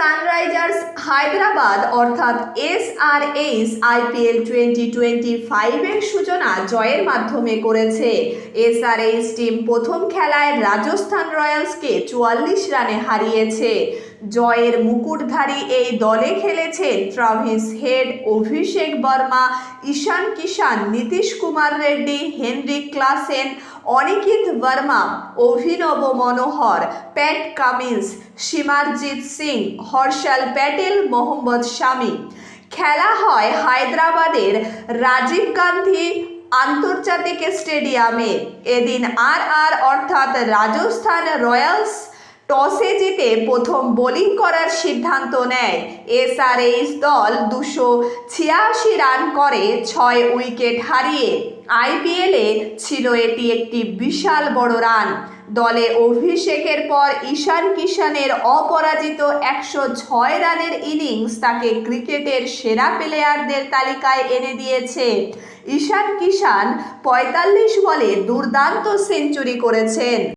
Sunrisers Hyderabad অর্থাৎ S R H IPL twenty twenty ফাইভের সূচনা জয়ের মাধ্যমে করেছে। এস আর এইস টিম প্রথম খেলায় রাজস্থান রয়্যালসকে চুয়াল্লিশ রানে হারিয়েছে। জয়ের মুকুটধারী এই দলে খেলেছেন Travis Head Abhishek Verma, Ishan Kishan, Nitish Kumar Reddy Heinrich Klaasen, Aniket Verma, Abhinav Manohar, Pat Cummins, Simarjeet Singh, Harshal Patel, Mohammed Shami. খেলা হয় হায়দ্রাবাদের রাজীব গান্ধী আন্তর্জাতিক স্টেডিয়ামে। এদিন আর আর অর্থাৎ রাজস্থান রয়্যালস টসে জিতে প্রথম বোলিং করার সিদ্ধান্ত নেয়। এসআরএইচ দল দুশো ছিয়াশি রান করে, ছয় উইকেট হারিয়ে। আইপিএলে ছিল এটি একটি বিশাল বড় রান। দলে অভিষেকের পর ঈশান কিষানের অপরাজিত একশো ছয় রানের ইনিংস তাকে ক্রিকেটের সেরা প্লেয়ারদের তালিকায় এনে দিয়েছে। ঈশান কিষান পঁয়তাল্লিশ বলে দুর্দান্ত সেঞ্চুরি করেছেন।